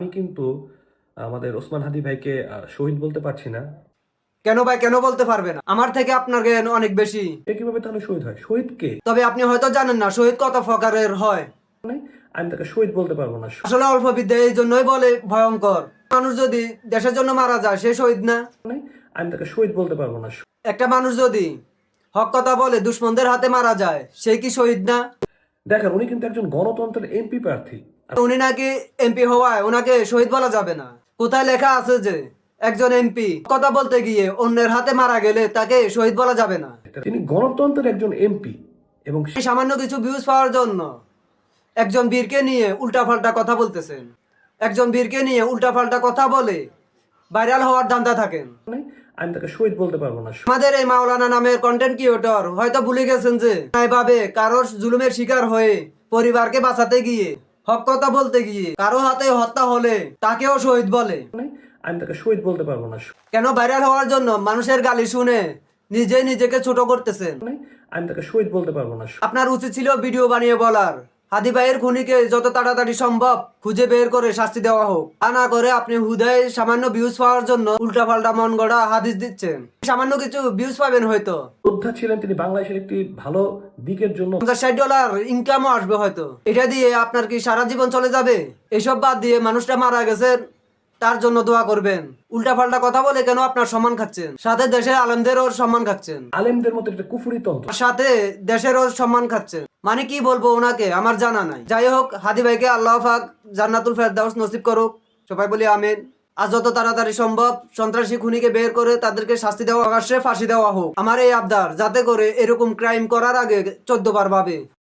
আমি কিন্তু আমাদের ওসমান হাদি ভাইকে শহীদ বলতে পারছি না। কেন ভাই কেন বলতে পারবেন আমার থেকে আপনার জ্ঞান অনেক বেশি। কীভাবে তাহলে শহীদ হয়? শহীদ কে? তবে আপনি হয়তো জানেন না শহীদ কত প্রকারের হয়। মানে আমি তাকে শহীদ বলতে পারব না। আসলে অল্প বিদ্যা এই জন্যই বলে ভয়ঙ্কর। মানুষ যদি দেশের জন্য মারা যায় সে শহীদ না? মানে আমি তাকে শহীদ বলতে পারব না। একটা মানুষ যদি হক কথা বলে দুশ্মনদের হাতে মারা যায় সে কি শহীদ না? দেখেন উনি কিন্তু একজন গণতন্ত্রের এমপি প্রার্থী। উনি নাকি এমপি হওয়ায় ওনাকে শহীদ বলা যাবে না। কোথায় লেখা আছে যে একজন এমপি কথা বলতে গিয়ে অন্যের হাতে মারা গেলে তাকে শহীদ বলা যাবে না। তিনি গণতন্ত্রের একজন এমপি এবং এই সামান্য কিছু ভিউজ পাওয়ার জন্য একজন বীরকে নিয়ে উল্টাপাল্টা কথা বলতেছেন। একজন বীরকে নিয়ে উল্টাপাল্টা কথা বলে ভাইরাল হওয়ার ধান্দা থাকেন। মানে আমি তাকে শহীদ বলতে পারব না। আমাদের এই মাওলানা নামের কন্টেন্ট ক্রিয়েটর হয়তো ভুলে গেছেন যে ভাবে কারোর জুলুমের শিকার হয়ে পরিবারকে বাঁচাতে গিয়ে হক কথা বলতে গিয়ে কারও হাতে হত্যা হলে তাকেও শহীদ বলে। মানে আমি তাকে শহীদ বলতে পারব না। কেন ভাইরাল হওয়ার জন্য মানুষের গালি শুনে নিজে নিজেকে ছোট করতেছেন? মানে আমি তাকে শহীদ বলতে পারব না। আপনার উচিত ছিল ভিডিও বানিয়ে বলার। হাদি ভাইয়ের খুনিকে যত তাড়াতাড়ি সম্ভব খুঁজে বের করে শাস্তি দেওয়া হোক। তা না করে আপনি হুদায় সামান্য ভিউজ পাওয়ার জন্য উল্টাপাল্টা মন গড়া হাদিস দিচ্ছেন। সামান্য কিছু বিউজ পাবেন হয়তো। যোদ্ধা ছিলেন তিনি বাংলাদেশের একটি ভালো দিকের জন্য। পঞ্চাশ ষাট ডলার ইনকামও আসবে হয়তো। এটা দিয়ে আপনার কি সারা জীবন চলে যাবে? এসব বাদ দিয়ে মানুষটা মারা গেছেন। তার জন্য দোয়া করবেন। উল্টা পাল্টা কথা বলে কেন আপনার সম্মান খাচ্ছেন? সাথে দেশের আলেমদেরও সম্মান খাচ্ছেন। আলেমদের মতো একটা কুফুরি তন্ত্র সাথে দেশেরও সম্মান খাচ্ছেন। মানে কি বলব ওনাকে? আমার জানা নাই। যাই হোক হাদি ভাইকে আল্লাহ পাক জান্নাতুল ফেরদাউস নসিব করুক। সবাই বলি আমিন। আজ যত তাড়াতাড়ি সম্ভব সন্ত্রাসী খুনিকে বের করে তাদেরকে শাস্তি দেওয়া প্রকাশ্যে ফাঁসি দেওয়া হোক। আমার এই আবদার যাতে করে এরকম ক্রাইম করার আগে চোদ্দ বার ভাবে।